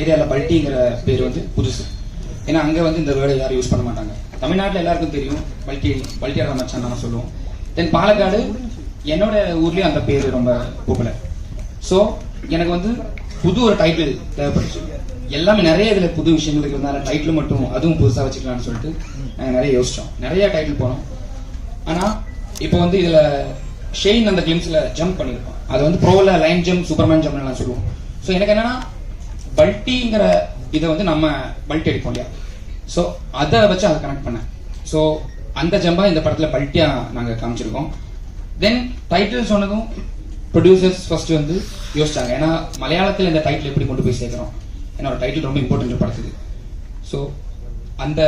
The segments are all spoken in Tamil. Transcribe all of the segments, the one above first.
ஏரியாவில் பல்ட்டிங்கிற பேர் வந்து புதுசு. ஏன்னா அங்கே வந்து இந்த வேர்டு யாரும் யூஸ் பண்ண மாட்டாங்க. தமிழ்நாட்டில் எல்லாருக்கும் தெரியும். பல்ட்டி பல்ட்டியாட மச்சான் நம்ம சொல்லுவோம். தென் பாலக்காடு என்னோட ஊர்லேயும் அந்த பேர் ரொம்ப பாப்புலர் ஸோ எனக்கு வந்து புது ஒரு டைட்டில் தேவைப்பட்டுச்சு எல்லாமே நிறைய இதில் புது விஷயங்கள் இருக்கிறதுனால டைட்டில் மட்டும் அதுவும் புதுசாக வச்சுக்கலாம்னு சொல்லிட்டு நாங்கள் நிறைய யோசித்தோம் நிறைய டைட்டில் போனோம். ஆனால் இப்போ வந்து இதில் ஷெயின் அந்த கேம்ஸில் ஜம்ப் பண்ணியிருக்கோம் அது வந்து ப்ரோவில் லைன் ஜம்ப் சூப்பர்மேன் ஜம்ப்லாம் சொல்லுவோம். ஸோ எனக்கு என்னன்னா பல்ட்டிங்கிற இதை வந்து நம்ம பல்ட்டி அடிப்போம் இல்லையா? ஸோ அதை வச்சு அதை கனெக்ட் பண்ணேன். ஸோ அந்த ஜம்பா இந்த படத்தில் பல்ட்டியாக நாங்கள் காமிச்சிருக்கோம். தென் டைட்டில் சொன்னதும் ப்ரொடியூசர்ஸ் ஃபர்ஸ்ட் வந்து யோசிச்சாங்க. ஏன்னா மலையாளத்தில் இந்த டைட்டில் எப்படி கொண்டு போய் சேர்க்குறோம்? ஏன்னா ஒரு டைட்டில் ரொம்ப இம்பார்ட்டன்ட் படத்துக்கு. ஸோ அந்த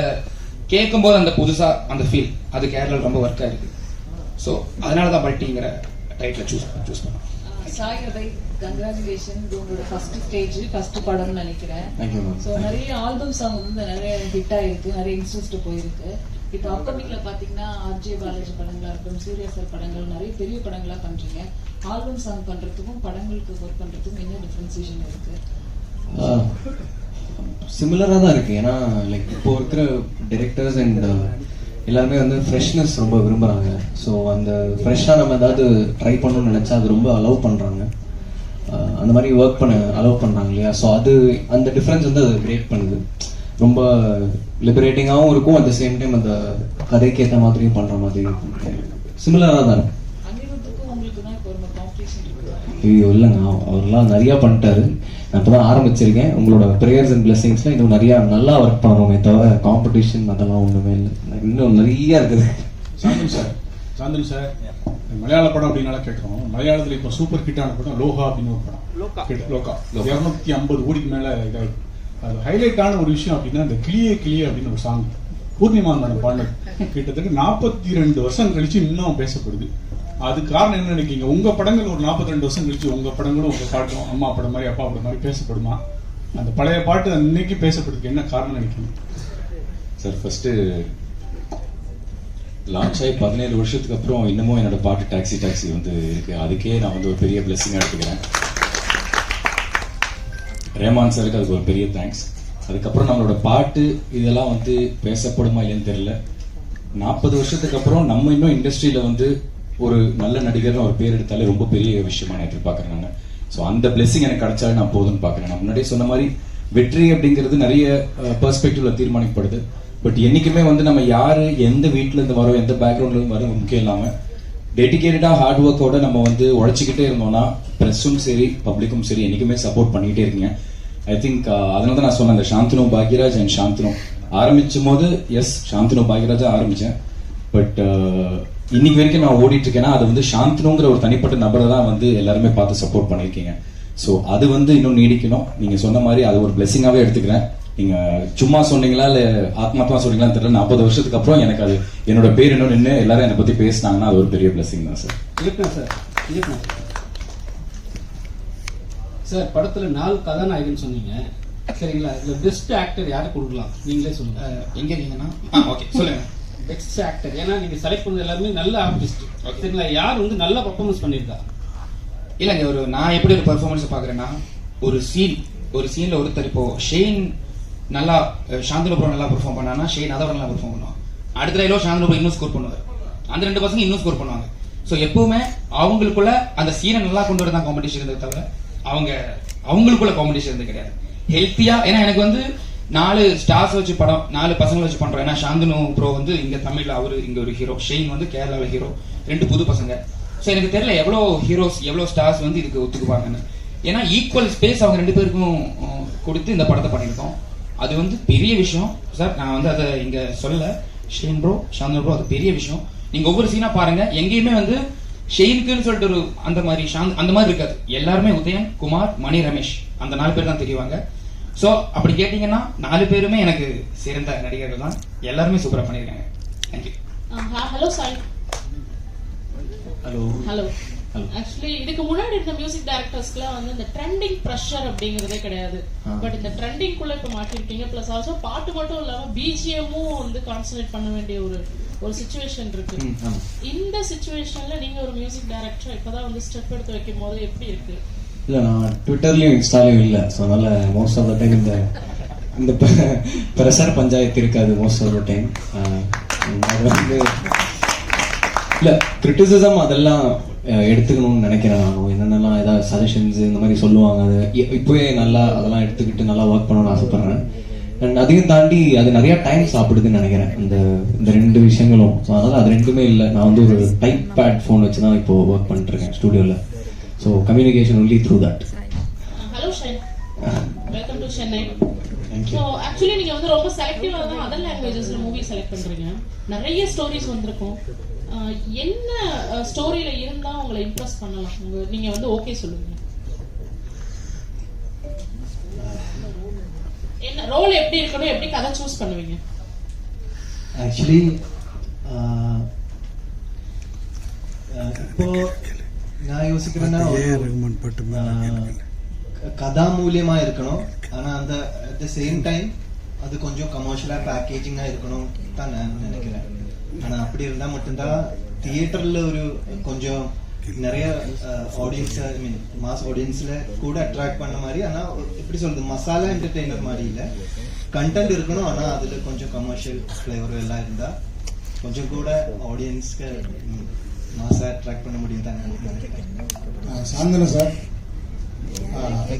கேட்கும்போது அந்த புதுசாக அந்த ஃபீல் அது கேரளா ரொம்ப ஒர்க்காக இருக்குது ஸோ அதனால தான் பல்ட்டிங்கிற டைட்டில் சூஸ் சூஸ் பண்ணோம். சாய் அபய் கங்க்ராச்சுலேஷன் உங்களோட ஃபர்ஸ்ட் ஸ்டேஜ் ஃபர்ஸ்ட் படம்னு நினைக்கிறேன் ஸோ நிறைய ஆல்பம் சாங் வந்து நிறைய ஹிட் ஆயிருக்கு நிறைய இன்ட்ரெஸ்ட் போயிருக்கு. இப்போ அப்கமிங்ல பாத்தீங்கன்னா ஆர்ஜே பாலாஜி படங்களா இருக்கட்டும் சூர்யா சார் படங்கள் நிறைய பெரிய படங்களா பண்றீங்க. ஆல்பம் சாங் பண்றதுக்கும் படங்களுக்கு ஒர்க் பண்றதுக்கும் என்ன டிஃபரன்சியேஷன் இருக்கு? சிமிலராக தான் இருக்கு. ஏன்னா லைக் இப்போ இருக்கிற டிரெக்டர்ஸ் அண்ட் எல்லாருமே வந்து ஃப்ரெஷ்னஸ் ரொம்ப விரும்புகிறாங்க ஸோ அந்த ஃப்ரெஷ்ஷாக நம்ம ஏதாவது ட்ரை பண்ணணும்னு நினச்சா அது ரொம்ப அலோவ் பண்ணுறாங்க அந்த மாதிரி ஒர்க் பண்ண அலோவ் பண்ணுறாங்க இல்லையா? ஸோ அது அந்த டிஃப்ரென்ஸ் வந்து அது கிரியேட் பண்ணுது. ரொம்ப லிபரேட்டிங்காகவும் இருக்கும். அட் த சேம் டைம் அந்த கதைக்கு ஏற்ற மாதிரியும் பண்ணுற மாதிரி சிமிலராக தான் ஐயோ இல்லைங்க. அவ- அவர்லாம் நிறைய பண்ணிட்டாரு. நான் இப்போ தான் ஆரம்பிச்சிருக்கேன். உங்களோட ப்ரேயர்ஸ் அண்ட் பிளெஸிங்ஸ்ல இன்னும் நிறைய நல்லா ஒர்க் பண்ணணுமே தவிர காம்படிஷன் அதெல்லாம் ஒன்றுமே இல்லை. இன்னும் நிறைய இருக்குது. சாந்தன் சார் சாந்தன் சார் மலையாள படம் அப்படின்னால கேட்குறோம். மலையாளத்தில் இப்போ சூப்பர் ஹிட்டான படம் லோகா அப்படின்னு ஒரு படம். லோகா. இரநூத்தி ஐம்பது கோடிக்கு மேலே இதாயிருக்கு அது ஹைலைட்டான ஒரு விஷயம் அப்படின்னா இந்த கிளியே கிளியே அப்படின்னு ஒரு சாங் பூர்ணிமா மேடம் பாடல். கிட்டத்தட்ட நாற்பத்தி ரெண்டு வருஷம் கழிச்சு இன்னும் பேசப்படுது. அது காரணம் என்ன நினைக்கிங்க உங்க படங்கள் ஒரு 42 ரெண்டு வருஷம் கழிச்சு உங்க படங்களும் உங்க பாட்டும் அம்மா படம் மாதிரி அப்பா படம் மாதிரி பேசப்படுமா? அந்த பழைய பாட்டு இன்னைக்கு பேசப்படுதுக்கு என்ன காரணம் நினைக்கிறீங்க? சார் ஃபர்ஸ்ட் லான்ச் ஆகி பதினேழு வருஷத்துக்கு அப்புறம் இன்னமும் என்னோட பாட்டு டாக்ஸி டாக்ஸி வந்து இருக்கு. அதுக்கே நான் வந்து ஒரு பெரிய பிளெஸிங் எடுத்துக்கிறேன். ரேமான் சாருக்கு அதுக்கு ஒரு பெரிய தேங்க்ஸ் அதுக்கப்புறம் நம்மளோட பாட்டு இதெல்லாம் வந்து பேசப்படுமா இல்லைன்னு தெரியல. நாற்பது வருஷத்துக்கு அப்புறம் நம்ம இன்னும் இண்டஸ்ட்ரியில் வந்து ஒரு நல்ல நடிகர்னு ஒரு பேர் எடுத்தாலே ரொம்ப பெரிய விஷயமா நான் எதிர்பார்க்கறேன் நான். ஸோ அந்த பிளெஸிங் எனக்கு கிடைச்சாலும் நான் போதும்னு பார்க்கறேன். நான் முன்னாடியே சொன்ன மாதிரி வெற்றி அப்படிங்கிறது நிறைய பெர்ஸ்பெக்டிவ்ல தீர்மானிக்கப்படுது. பட் என்னைக்குமே வந்து நம்ம யாரு எந்த வீட்ல இருந்து வரோம் எந்த பேக்ரவுண்ட்ல இருந்து வரோம் முக்கியம் இல்லாம டெடிகேட்டடா ஹார்ட் ஒர்க்கோட நம்ம வந்து உழைச்சிக்கிட்டே இருந்தோம்னா ப்ரெஸ்ஸும் சரி பப்ளிக்கும் சரி என்னைக்குமே சப்போர்ட் பண்ணிகிட்டே இருக்கீங்க ஐ திங்க் அதனால தான் நான் சொன்னேன் அந்த சாந்தனு பாக்யராஜ் அண்ட் சாந்தனு. ஆரம்பிச்சும் போது எஸ் சாந்தனு பாக்யராஜா ஆரம்பிச்சேன். பட் இன்னைக்கு வரைக்கும் நான் ஓடிட்டு இருக்கேன்னா அது வந்து சாந்தனுங்கிற ஒரு தனிப்பட்ட நபரை தான் வந்து எல்லாருமே பார்த்து சப்போர்ட் பண்ணியிருக்கீங்க. ஸோ அது வந்து இன்னும் நீடிக்கணும். நீங்க சொன்ன மாதிரி அது ஒரு பிளெஸிங்காவே எடுத்துக்கிறேன். நீங்க சும்மா சொன்னீங்களா இல்ல ஆத்மாத்மா சொன்னீங்களான்னு தெரியல. நாற்பது வருஷத்துக்கு அப்புறம் எனக்கு அது என்னோட பேர் இன்னும் நின்று எல்லாரும் என்னை பத்தி பேசினாங்கன்னா அது ஒரு பெரிய பிளெஸிங் தான் சார் சார் சார். படத்துல நாலு கதாநாயகன் சொன்னீங்க. சரிங்களா? இதுல பெஸ்ட் ஆக்டர் யாரை கொடுக்கலாம்? நீங்களே சொல்லுங்க. அஹ், எங்க இருக்கீங்கன்னா? ஓகே சொல்லுங்க. பெஸ்ட் ஆக்டர் ஏன்னா நீங்க செலக்ட் பண்ணது எல்லாருமே நல்ல ஆர்டிஸ்ட் சரிங்களா? யார் வந்து நல்ல பர்ஃபார்மன்ஸ் பண்ணியிருக்கா? இல்லைங்க ஒரு நான் எப்படி ஒரு பெர்ஃபார்மன்ஸ் பார்க்குறேன்னா ஒரு சீன் ஒரு சீன்ல ஒருத்தர் இப்போ ஷெயின் நல்லா அஹ், சாந்தனு ப்ரோ நல்லா பெர்ஃபார்ம் பண்ணானா ஷெயின் அதை விட நல்லா பெர்ஃபார்ம் பண்ணுவான். அடுத்த ரைலோ சாந்தனு ப்ரோ இன்னும் ஸ்கோர் பண்ணுவார். அந்த ரெண்டு பசங்க இன்னும் ஸ்கோர் பண்ணுவாங்க. ஸோ எப்பவுமே அவங்களுக்குள்ள அந்த சீனை நல்லா கொண்டு வரதான் காம்படிஷன் இருந்தது தவிர அவங்க அவங்களுக்குள்ள காம்படிஷன் இருந்தது கிடையாது. ஹெல்த்தியா ஏன்னா எனக்கு வந்து நாலு ஸ்டார்ஸ் வச்சு படம் நாலு பசங்களை வச்சு பண்றோம். ஏன்னா சாந்தனு ப்ரோ வந்து இங்க தமிழ்ல அவரு இங்க ஒரு ஹீரோ ஷெயின் வந்து கேரளாவில் ஹீரோ ரெண்டு புது பசங்க. ஸோ எனக்கு தெரியல எவ்வளோ ஹீரோஸ் எவ்வளோ ஸ்டார்ஸ் வந்து இதுக்கு ஒத்துக்குவாங்கன்னு. ஏன்னா ஈக்குவல் ஸ்பேஸ் அவங்க ரெண்டு பேருக்கும் கொடுத்து இந்த படத்தை பண்ணியிருக்கோம். அது வந்து பெரிய விஷயம். சார் நான் வந்து அதை இங்க சொல்லல. ஷெயின் ப்ரோ சாந்தனு ப்ரோ அது பெரிய விஷயம். நீங்க ஒவ்வொரு சீனா பாருங்க. எங்கேயுமே வந்து ஷெயின்க்குன்னு சொல்லிட்டு ஒரு அந்த மாதிரி அந்த மாதிரி இருக்காது. எல்லாருமே உதயன் குமார் மணி ரமேஷ். அந்த நாலு பேர் தான் தெரியுவாங்க ஸோ அப்படி கேட்டிங்கன்னா நாலு பேருமே எனக்கு சிறந்த நடிகர்கள் தான். எல்லாருமே சூப்பராக பண்ணியிருக்காங்க. Thank you hello Sai hello. Hello. Hello. Actually இதுக்கு முன்னாடி இருந்த மியூசிக் டைரக்டர்ஸ்க்குலாம் வந்து இந்த ட்ரெண்டிங் ப்ரெஷர் அப்படிங்கறதே கிடையாது. பட் இந்த ட்ரெண்டிங் குள்ள இப்ப மாட்டிருக்கீங்க பிளஸ் ஆல்சோ பாட்டு மட்டும் இல்லாம பிஜிஎம்மும் வந்து கான்சன்ட்ரேட் பண்ண வேண்டிய ஒரு ஒரு சுச்சுவேஷன் இருக்கு. இந்த சுச்சுவேஷன்ல நீங்க ஒரு மியூசிக் டைரக்டர் இப்பதான் வந்து ஸ்டெப் எடுத்து வைக்கும் போது எப்படி இருக்கு? இல்லை நான் ட்விட்டர்லேயும் இன்ஸ்டாலையும் இல்லை. ஸோ அதனால் மோஸ்ட் ஆஃப் த டைம் இந்த இந்த பிரசார் பஞ்சாயத்து இருக்காது மோஸ்ட் ஆஃப் த டைம் அது வந்து இல்லை கிரிட்டிசிசம் அதெல்லாம் எடுத்துக்கணும்னு நினைக்கிறேன் நான். என்னென்னலாம் ஏதாவது சஜஷன்ஸ் இந்த மாதிரி சொல்லுவாங்க. அது இப்போவே நல்லா அதெல்லாம் எடுத்துக்கிட்டு நல்லா ஒர்க் பண்ணணும்னு ஆசைப்பட்றேன். அண்ட் அதையும் தாண்டி அது நிறைய டைம் சாப்பிடுதுன்னு நினைக்கிறேன். இந்த இந்த ரெண்டு விஷயங்களும். ஸோ அதனால் அது ரெண்டுமே இல்லை. நான் வந்து ஒரு டைப் பேட் ஃபோன் வச்சு தான் இப்போ ஒர்க் பண்ணிட்டுருக்கேன் ஸ்டூடியோவில் so communication only through that hello Shane welcome to Chennai so actually நீங்க வந்து ரொம்ப செலக்டிவா தான் அதர் லாங்குவேஜஸ்ல மூவி செலக்ட் பண்றீங்க. நிறைய ஸ்டோரிஸ் வந்திருக்கும். என்ன ஸ்டோரியில இருந்தா உங்களை இம்ப்ரெஸ் பண்ணலாம்? நீங்க வந்து ஓகே சொல்லுங்க என்ன ரோல் எப்படி இருக்கணும்? எப்படி கதை சூஸ் பண்ணுவீங்க? ஆக்சுவலி இப்போ நான் யோசிக்கிறேன்னா ஆஹ், கதா மூலியமா இருக்கணும். ஆனா அந்த அட் த சேம் டைம் அது கொஞ்சம் கமர்ஷியலா பேக்கேஜிங்கா இருக்கணும் தான் நான் நினைக்கிறேன். ஆனா அப்படி இருந்தா மட்டும்தான் தியேட்டர்ல ஒரு கொஞ்சம் நிறைய ஆடியன்ஸ் ஐ மீன் மாஸ் ஆடியன்ஸ்ல கூட அட்ராக்ட் பண்ண மாதிரி ஆனா ஒரு- எப்படி சொல்றது மசாலா என்டர்டெய்னர் மாதிரி இல்ல. கண்டென்ட் இருக்கணும் ஆனா அதுல கொஞ்சம் கமர்ஷியல் ஃபிளேவர் எல்லாம் இருந்தா கொஞ்சம் கூட ஆடியன்ஸ்க்கு மாசா அட்ராக்ட் பண்ண முடியும் தான் நான் சாந்தன சார்.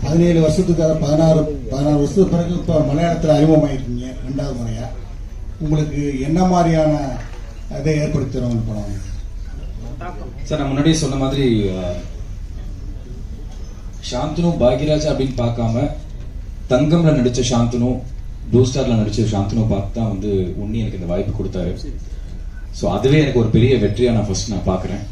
பதினேழு வருஷத்துக்காக பதினாறு பதினாறு வருஷத்துக்கு பிறகு இப்போ மலையாளத்தில் அறிமுகமாயிருக்கீங்க ரெண்டாவது முறையா. உங்களுக்கு என்ன மாதிரியான இதை ஏற்படுத்துகிறோம் இந்த படம் சார் நான் முன்னாடியே சொன்ன மாதிரி சாந்தனு பாக்யராஜா அப்படின்னு பார்க்காம தங்கம்ல நடிச்ச சாந்தனு ப்ளூ ஸ்டார்ல நடிச்ச சாந்தனு பார்த்து தான் வந்து உன்னி எனக்கு இந்த வாய்ப்பு கொடுத்தாரு. ஸோ அதுவே எனக்கு ஒரு பெரிய வெற்றியாக நான் ஃபர்ஸ்ட் நான் பார்க்குறேன்.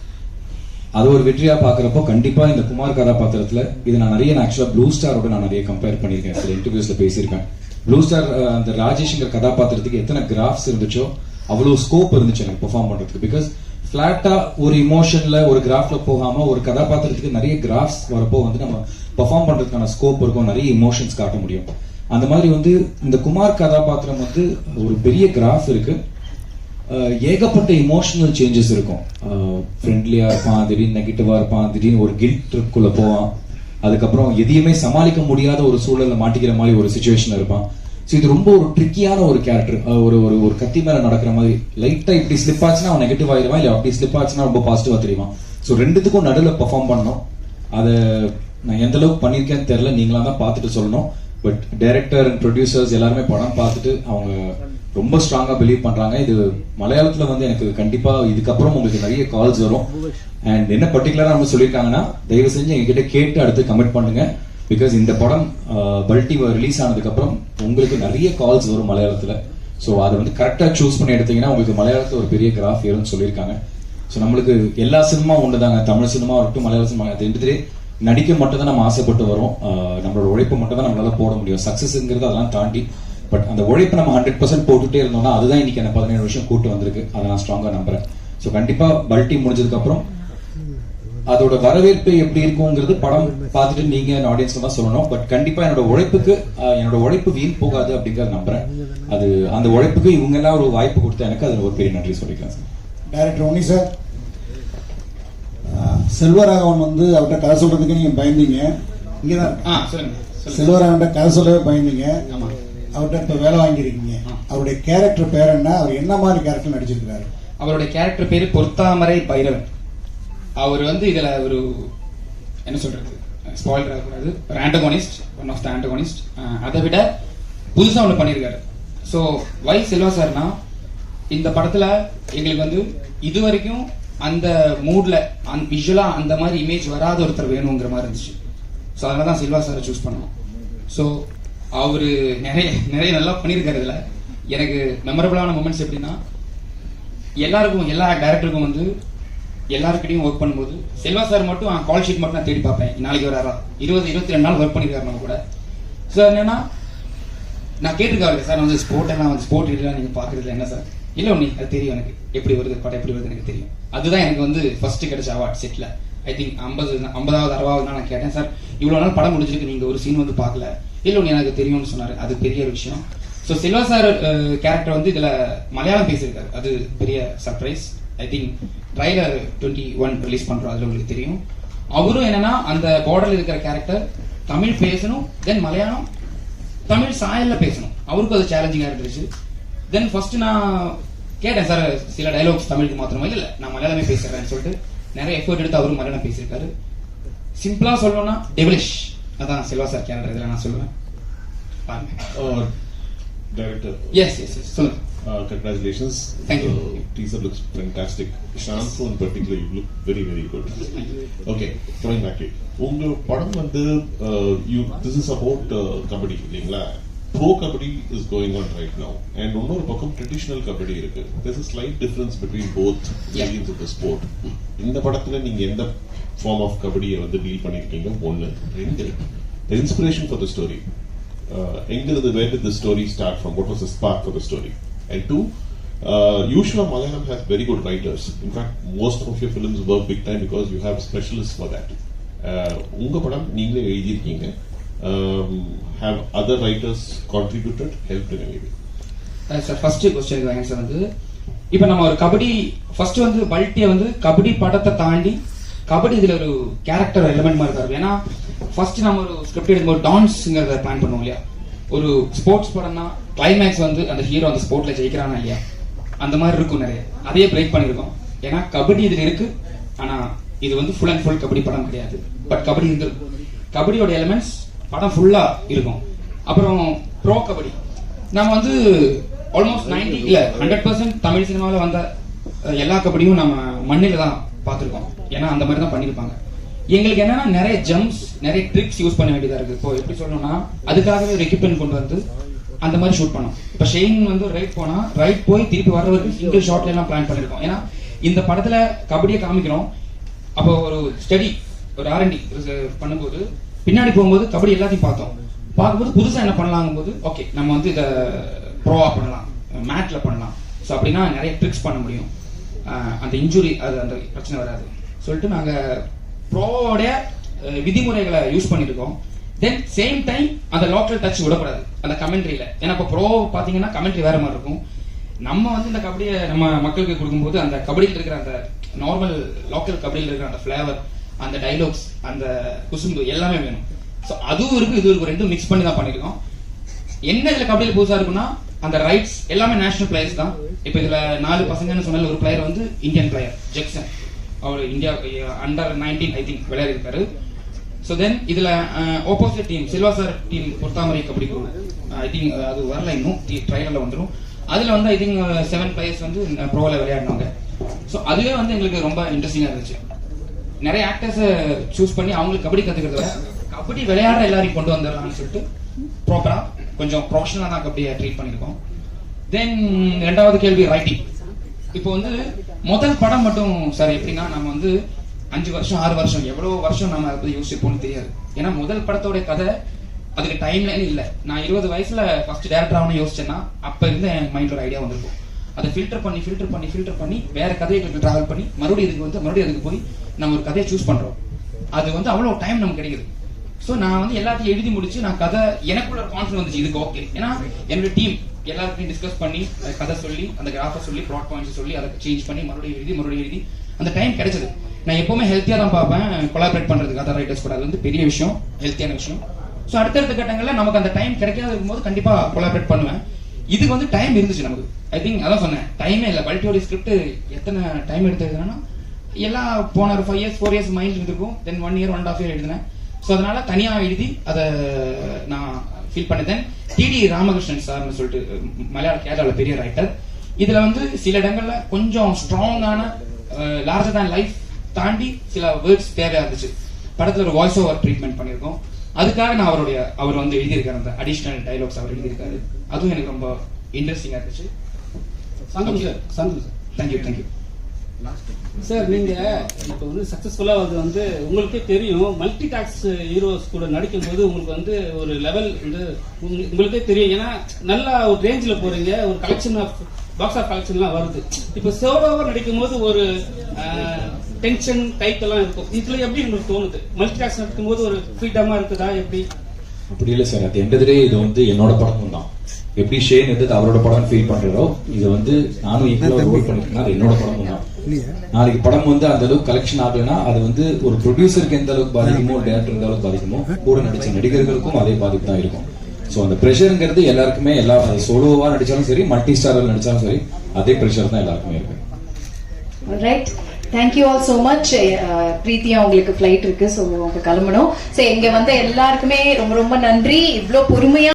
அது ஒரு வெற்றியாக பார்க்குறப்போ கண்டிப்பாக இந்த குமார் கதாபாத்திரத்தில் இது நான் நிறைய நான் ஆக்சுவலாக ப்ளூ ஸ்டாரோட நான் நிறைய கம்பேர் பண்ணியிருக்கேன். சில இன்டர்வியூஸில் பேசியிருக்கேன். ப்ளூ ஸ்டார் அந்த ராஜேஷ்ங்கிற கதாபாத்திரத்துக்கு எத்தனை கிராஃப்ஸ் இருந்துச்சோ அவ்வளோ ஸ்கோப் இருந்துச்சு எனக்கு பெர்ஃபார்ம் பண்ணுறதுக்கு பிகாஸ் ஃப்ளாட்டாக ஒரு இமோஷனில் ஒரு கிராஃபில் போகாமல் ஒரு கதாபாத்திரத்துக்கு நிறைய கிராஃப்ஸ் வரப்போ வந்து நம்ம பெர்ஃபார்ம் பண்ணுறதுக்கான ஸ்கோப் இருக்கும் நிறைய இமோஷன்ஸ் காட்ட முடியும். அந்த மாதிரி வந்து இந்த குமார் கதாபாத்திரம் வந்து ஒரு பெரிய கிராஃப் இருக்குது ஏகப்பட்ட இமோஷனல் சேஞ்சஸ் இருக்கும். ஃப்ரெண்ட்லியா இருப்பான் திடீர்னு நெகட்டிவா இருப்பான் திடீர்னு ஒரு கில்ட் ட்ரிப்புக்குள்ள போவான். அதுக்கப்புறம் எதையுமே சமாளிக்க முடியாத ஒரு சூழலில் மாட்டிக்கிற மாதிரி ஒரு சுச்சுவேஷன் இருப்பான். ஸோ இது ரொம்ப ஒரு ட்ரிக்கியான ஒரு கேரக்டர் ஒரு ஒரு ஒரு கத்தி மேல நடக்கிற மாதிரி. லைட்டா இப்படி ஸ்லிப் ஆச்சுன்னா அவன் நெகட்டிவ் ஆயிடுவான் இல்ல அப்படி ஸ்லிப் ஆச்சுன்னா ரொம்ப பாசிட்டிவா தெரியுமா ஸோ ரெண்டுத்துக்கும் நடுவில் பெர்ஃபார்ம் பண்ணணும். அதை நான் எந்த அளவுக்கு பண்ணியிருக்கேன்னு தெரியல நீங்களா தான் பார்த்துட்டு சொல்லணும். பட் டைரக்டர் அண்ட் ப்ரொடியூசர்ஸ் எல்லாருமே படம் பார்த்துட்டு அவங்க ரொம்ப ஸ்ட்ராங்கா பிலீவ் பண்றாங்க. இது மலையாளத்துல வந்து எனக்கு கண்டிப்பா இதுக்கப்புறம் உங்களுக்கு நிறைய கால்ஸ் வரும். அண்ட் என்ன பர்டிகுலரா நம்ம சொல்லியிருக்காங்கன்னா தயவு செஞ்சு எங்ககிட்ட கேட்டு அடுத்து கமெண்ட் பண்ணுங்க. பிகாஸ் இந்த படம் பல்டி ரிலீஸ் ஆனதுக்கு அப்புறம் உங்களுக்கு நிறைய கால்ஸ் வரும் மலையாளத்துல. ஸோ அதை வந்து கரெக்டா சூஸ் பண்ணி எடுத்தீங்கன்னா உங்களுக்கு மலையாளத்துல ஒரு பெரிய கிராஃப் ஏறும்னு சொல்லியிருக்காங்க. ஸோ நம்மளுக்கு எல்லா சினிமா ஒண்ணுதாங்க தமிழ் சினிமா இருக்கட்டும் மலையாள சினிமா அது ரெண்டுத்திலே நடிக்க மட்டும் தான் நம்ம ஆசைப்பட்டு வரோம். நம்மளோட உழைப்பு மட்டும் தான் நம்மளால போட முடியும். சக்சஸ்ங்கிறது அதெல்லாம் தாண்டி. பட் அந்த உழைப்பை நம்ம ஹண்ட்ரட் பர்சன்ட் போட்டுட்டே இருந்தோம்னா அதுதான் இன்னைக்கு அந்த பதினேழு வருஷம் கூட்டு வந்திருக்கு. அதை நான் ஸ்ட்ராங்கா நம்புறேன். ஸோ கண்டிப்பா பல்டி முடிஞ்சதுக்கு அப்புறம் அதோட வரவேற்பு எப்படி இருக்குங்கிறது படம் பார்த்துட்டு நீங்க ஆடியன்ஸ்ல தான் சொல்லணும். பட் கண்டிப்பா என்னோட உழைப்புக்கு என்னோட உழைப்பு வீண் போகாது அப்படிங்கறத நம்புறேன். அது அந்த உழைப்புக்கு இவங்க எல்லாம் ஒரு வாய்ப்பு கொடுத்த எனக்கு அதுல ஒரு பெரிய நன்றி சொல்லிக்கலாம் சார். டைரக்டர் சார் செல்வராகவன் வந்து அவர்கிட்ட கதை சொல்றதுக்கு நீங்க பயந்தீங்க. இங்கே தான் ஆ சொல்லுங்க. சொல்லுங்க செல்வராகவன்ட்ட கதை சொல்லவே பயந்தீங்க. ஆமா. அவர்கிட்ட இப்போ வேலை வாங்கியிருக்கீங்க. அவருடைய கேரக்டர் பேர் என்ன? அவர் என்ன மாதிரி கேரக்டர் நடிச்சிருக்காரு? அவருடைய கேரக்டர் பேரு பொருத்தாமரை பைரவன் அவர் வந்து இதுல ஒரு என்ன சொல்றது? ஸ்பாயில் ஆகக்கூடாது. ஒரு antagonist one of the antagonist அதை விட புதுசா ஒன்று பண்ணியிருக்காரு. ஸோ வை செல்வா சார்னா இந்த படத்துல எங்களுக்கு வந்து இது வரைக்கும் அந்த மூட்ல அந்த விஷுவலா அந்த மாதிரி இமேஜ் வராத ஒருத்தர் வேணுங்கிற மாதிரி இருந்துச்சு. ஸோ அதனால தான் சில்வா சாரை சூஸ் பண்ணோம். ஸோ அவர் நிறைய நிறைய நல்லா பண்ணியிருக்காரு இதில். எனக்கு மெமரபுளான மூமெண்ட்ஸ் எப்படின்னா எல்லாருக்கும் எல்லா டேரக்டருக்கும் வந்து எல்லாருக்கிட்டையும் ஒர்க் பண்ணும்போது செல்வா சார் மட்டும் கால் ஷீட் மட்டும் நான் தேடி பார்ப்பேன். நாளைக்கு வராரா? இருபது இருபத்தி ரெண்டு நாள் ஒர்க் பண்ணியிருக்காரு நம்ம கூட. சார் என்னன்னா நான் கேட்டிருக்காரு சார் நான் வந்து ஸ்போர்ட் எல்லாம் வந்து ஸ்போர்ட் எல்லாம் நீங்கள் பார்க்குறதுல என்ன சார் இல்லை ஒன்று அது தெரியும் எனக்கு. எப்படி வருது படம் எப்படி வருது எனக்கு தெரியும். அதுதான் எனக்கு வந்து ஃபர்ஸ்ட் கிடைச்ச அவார்ட் செட்டில் ஐ திங்க் ஐம்பது ஐம்பதாவது அறுபதாவது நான் கேட்டேன். சார் இவ்வளோ நாள் படம் முடிஞ்சிருக்கு நீங்கள் ஒரு சீன் வந்து பார்க்கல. இல்லை ஒன்று எனக்கு தெரியும்னு சொன்னார். அது பெரிய ஒரு விஷயம். ஸோ சில்வா சார் கேரக்டர் வந்து இதில் மலையாளம் பேசியிருக்காரு. அது பெரிய surprise I think trailer twenty one release பண்ணுறோம் அதில் உங்களுக்கு தெரியும். அவரும் என்னன்னா அந்த பார்டரில் இருக்கிற கேரக்டர் தமிழ் பேசணும் தென் மலையாளம் தமிழ் சாயல்ல பேசணும். அவருக்கும் அது சேலஞ்சிங்காக இருந்துச்சு. தென் ஃபர்ஸ்ட் நான் கேட்டேன் சார் சில டைலாக்ஸ் தமிழுக்கு மாத்திரமா இல்லை நான் மலையாளமே பேசுறேன்னு சொல்லிட்டு. நிறைய எஃபோர்ட் எடுத்து அவரும் மலையாளம் பேசியிருக்காரு சிம்பிளா சொல்லணும்னா டெவலிஷ் அதான் செல்வா சார் கேரக்டர் இதுல நான் சொல்லுவேன் பாருங்க Director, எஸ் எஸ் எஸ் சொல்லுங்க uh, congratulations. Thank you. Uh, teaser looks fantastic. Shantu in particular, you look very, very good. Okay, coming back to you. உங்க படம் வந்து uh, you this is about uh, kabaddi இல்லைங்களா bro kabaddi is going on right now and இன்னொரு பக்கம் ட்ரெடிஷனல் கபடி இருக்கு a slight difference between both Yeah. variants of the sport இந்த படத்துல நீங்க எந்த ஃபார்ம் ஆஃப் கபடியை வந்து டீல் பண்ணிருக்கீங்க ஒன்னு ரெண்டு the inspiration for the story uh, எங்கிருந்து story start from what was the spark for the story and two uh, usually Malayalam has very good writers in fact most of your films work big time because you have specialists for that uh, உங்க படம் நீங்களே எழுதியிருக்கீங்க um, have other writers contributed helped in any way? Sir first கொஸ்டினுக்கு ஆன்சர் வந்து இப்போ நம்ம ஒரு கபடி ஃபர்ஸ்ட் வந்து பல்ட்டியை வந்து கபடி படத்தை தாண்டி கபடி இதில் ஒரு கேரக்டர் எலிமெண்ட் மாதிரி தருவோம் இருக்கும். ஏன்னா ஃபர்ஸ்ட் நம்ம ஒரு ஸ்கிரிப்ட் எடுக்கும்போது டான்ஸுங்கிறத பிளான் பண்ணுவோம் இல்லையா? ஒரு ஸ்போர்ட்ஸ் படம்னா கிளைமேக்ஸ் வந்து அந்த ஹீரோ அந்த ஸ்போர்ட்ல ஜெயிக்கிறானா இல்லையா? அந்த மாதிரி இருக்கும் நிறைய. அதையே பிரேக் பண்ணியிருக்கோம் ஏன்னா கபடி இதில் இருக்கு. ஆனால் இது வந்து ஃபுல் அண்ட் ஃபுல் கபடி படம் கிடையாது. பட் கபடி இருந்து கபடியோட எலிமெண்ட்ஸ் படம் ஃபுல்லா இருக்கும். அப்புறம் ப்ரோ கபடி. நம்ம வந்து ஆல்மோஸ்ட் 90 இல்ல ஹண்ட்ரட் பர்சன்ட் தமிழ் சினிமாவில் வந்த எல்லா கபடியும் நம்ம மண்ணில் தான் பார்த்துருக்கோம். ஏன்னா அந்த மாதிரி தான் பண்ணியிருப்பாங்க. எங்களுக்கு என்னன்னா நிறைய ஜம்ப்ஸ் நிறைய ட்ரிக்ஸ் யூஸ் பண்ண வேண்டியதா இருக்கு. இப்போ எப்படி சொல்லணும்னா அதுக்காகவே ஒரு எக்யூப்மெண்ட் கொண்டு வந்து அந்த மாதிரி ஷூட் பண்ணோம். இப்போ ஷெயின் வந்து ரைட் போனா ரைட் போய் திருப்பி வர வரைக்கும் சிங்கிள் ஷாட்ல எல்லாம் பிளான் பண்ணிருக்கோம் ஏன்னா இந்த படத்துல கபடியை காமிக்கிறோம். அப்போ ஒரு ஸ்டடி ஒரு ஆர்என்டி பண்ணும்போது பின்னாடி போகும்போது கபடி எல்லாத்தையும் பார்த்தோம். பார்க்கும்போது புதுசாக என்ன பண்ணலாங்கும் போது ஓகே நம்ம வந்து இதை ப்ரோவா பண்ணலாம் மேட்ல பண்ணலாம். ஸோ அப்படின்னா நிறைய ட்ரிக்ஸ் பண்ண முடியும். அந்த இன்ஜுரி அது அந்த பிரச்சனை வராது. சொல்லிட்டு நாங்கள் ப்ரோவோடைய விதிமுறைகளை யூஸ் பண்ணியிருக்கோம் தென் சேம் டைம் அந்த லோக்கல் டச் விடக்கூடாது. அந்த கமெண்ட்ரியில் ஏன்னா இப்போ ப்ரோ பார்த்தீங்கன்னா கமெண்ட்ரி வேற மாதிரி இருக்கும். நம்ம வந்து இந்த கபடியை நம்ம மக்களுக்கு கொடுக்கும்போது அந்த கபடியில் இருக்கிற அந்த நார்மல் லோக்கல் கபடியில் இருக்கிற அந்த ஃப்ளேவர் அந்த டைலாக்ஸ் அந்த குசும்பு எல்லாமே வேணும். ஸோ அதுவும் இருக்கு இதுவும் இருக்கும் ரெண்டும் மிக்ஸ் பண்ணி தான் பண்ணியிருக்கோம். என்ன இதுல கபடியில் புதுசா இருக்குன்னா அந்த ரைட்ஸ் எல்லாமே நேஷனல் பிளேயர்ஸ் தான். இப்போ இதுல நாலு பசங்கன்னு சொன்னால ஒரு பிளேயர் வந்து Indian player Jackson our India under nineteen I think விளையாடி இருக்காரு ஸோ தென் இதுல opposite team Silva sir team பொறுத்தாமரை kabaddi குழு ஐ திங்க் அது வரல இன்னும். ட்ரையலில் வந்துடும் அதுல வந்து ஐ திங்க் செவன் பிளேயர்ஸ் வந்து ப்ரோவில் விளையாடினாங்க. ஸோ அதுவே வந்து எங்களுக்கு ரொம்ப இன்ட்ரெஸ்டிங்காக இருந்துச்சு. நிறைய ஆக்டர்ஸை சூஸ் பண்ணி அவங்களுக்கு கபடி கற்றுக்கிறத விட கபடி விளையாடுற எல்லாரையும் கொண்டு வந்துடலாம்னு சொல்லிட்டு ப்ராப்பரா கொஞ்சம் ப்ரொஃபஷனலாக தான் கபடியை ட்ரீட் பண்ணியிருக்கோம். தென் ரெண்டாவது கேள்வி ரைட்டிங் இப்போ வந்து முதல் படம் மட்டும் சார் எப்படின்னா நம்ம வந்து அஞ்சு வருஷம் ஆறு வருஷம் எவ்வளவு வருஷம் நம்ம அதை பத்தி யோசிப்போம்னு தெரியாது. ஏன்னா முதல் படத்தோட கதை அதுக்கு டைம் லைன் நான் இருபது வயசுல ஃபர்ஸ்ட் டேரக்டர் ஆகணும் யோசிச்சேன்னா அப்ப இருந்து என் மைண்ட் ஒரு ஐடியா வந்திருக்கும். அதை ஃபில்டர் பண்ணி ஃபில்டர் பண்ணி ஃபில்டர் பண்ணி வேற கதையை ட்ராவல் பண்ணி மறுபடியும் இதுக்கு வந்து மறுபடியும் அதுக்கு போய் நம்ம ஒரு கதையை சூஸ் பண்றோம். அது வந்து அவ்வளவு டைம் நமக்கு கிடைக்குது. ஸோ நான் வந்து எல்லாத்தையும் எழுதி முடிச்சு நான் கதை எனக்குள்ள கான்ஃபிடன்ஸ் வந்துச்சு. இதுக்கு ஓகே ஏன்னா என்னோட டீம் எல்லாருக்கும் டிஸ்கஸ் பண்ணி கதை சொல்லி அந்த கிராஃபை சொல்லி ப்ளாட் பாயிண்ட்ஸ் சொல்லி அதை சேஞ்ச் பண்ணி மறுபடியும் எழுதி மறுபடியும் எழுதி அந்த டைம் கிடைச்சது. நான் எப்பவுமே ஹெல்த்தியா தான் பார்ப்பேன் கொலாபரேட் பண்றதுக்கு அதர் ரைட்டர்ஸ் கூட. அது வந்து பெரிய விஷயம் ஹெல்த்தியான விஷயம். ஸோ அடுத்தடுத்த கட்டங்களில் நமக்கு அந்த டைம் கிடைக்காத இருக்கும்போது கண்டிப்பா கொலாபரேட் பண்ணுவேன். இதுக்கு வந்து டைம் இருந்துச்சு நமக்கு. ஐ திங்க் அதான் சொன்னேன். டைமே இல்லை. பல்டியோடைய ஸ்கிரிப்ட் எத்தனை டைம் எடுத்து எழுதுனா எல்லாம் போன ஒரு five years four years mind இருந்திருக்கும். Then one year one half year எழுதினேன். ஸோ அதனால தனியா எழுதி அதை நான் ஃபீல் பண்ணதேன் டிடி ராமகிருஷ்ணன் சார்னு சொல்லிட்டு மலையாள கேரளாவில் பெரிய ரைட்டர் இதுல வந்து சில இடங்கள்ல கொஞ்சம் ஸ்ட்ராங்கான லார்ஜர் தேன் லைஃப் தாண்டி சில வேர்ட்ஸ் தேவையா இருந்துச்சு. படத்துல ஒரு வாய்ஸ் ஓவர் ட்ரீட்மெண்ட் பண்ணியிருக்கோம். அதுக்காக நான் அவருடைய அவர் வந்து எழுதியிருக்காரு அந்த அடிஷனல் டைலாக்ஸ் அவர் எழுதியிருக்காரு. அதுவும் எனக்கு ரொம்ப இன்ட்ரெஸ்டிங்கா இருந்துச்சு. Santhosh sir Santhosh sir. Thank you thank you sir நீங்க இப்போ வந்து சக்சஸ்ஃபுல்லா அது வந்து உங்களுக்கே தெரியும் மல்டி டாக்ஸ் ஹீரோஸ் கூட நடிக்கும்போது உங்களுக்கு வந்து ஒரு லெவல் வந்து உங்க- உங்களுக்கே தெரியும். ஏன்னா நல்லா ஒரு ரேஞ்சில் போறீங்க ஒரு கலெக்ஷன் ஆஃப் பாக்ஸ் ஆஃப் கலெக்ஷன்லாம் வருது. இப்போ சோலோவா நடிக்கும்போது ஒரு டென்ஷன் டைட்டெல்லாம் இருக்கும். இதுல எப்படி உங்களுக்கு தோணுது? மல்டி டாக்ஸ் நடிக்கும்போது ஒரு ஃப்ரீடமா இருக்குதா எப்படி? அப்படி இல்லை சார் the day இது வந்து என்னோட படமும் தான் எப்படி ஷேன் எடுத்து அவரோட படம் ஃபீல் பண்றதோ இது வந்து நானும் ஈக்குவலாக ரோல் பண்ணிருக்கேன். அது என்னோட படமும் தான் நாளைக்கு படம் வந்து அந்த அளவுக்கு கலெக்ஷன் ஆகலைன்னா அது வந்து ஒரு ப்ரொடியூசருக்கு எந்த அளவுக்கு பாதிக்குமோ டேரக்டர் எந்த அளவுக்கு பாதிக்குமோ கூட நடிச்ச நடிகர்களுக்கும் அதே பாதிப்பு தான் இருக்கும். ஸோ அந்த ப்ரெஷருங்கிறது எல்லாருக்குமே எல்லா சோலோவா நடிச்சாலும் சரி மல்டி ஸ்டாரில் நடிச்சாலும் சரி அதே ப்ரெஷர் தான் எல்லாருக்குமே இருக்கு. Right thank you all so much பிரீத்தியா உங்களுக்கு ஃப்ளைட் இருக்கு ஸோ அவங்க கிளம்பணும். ஸோ இங்க வந்த எல்லாருக்குமே ரொம்ப ரொம்ப நன்றி. இவ்வளோ பொறுமையா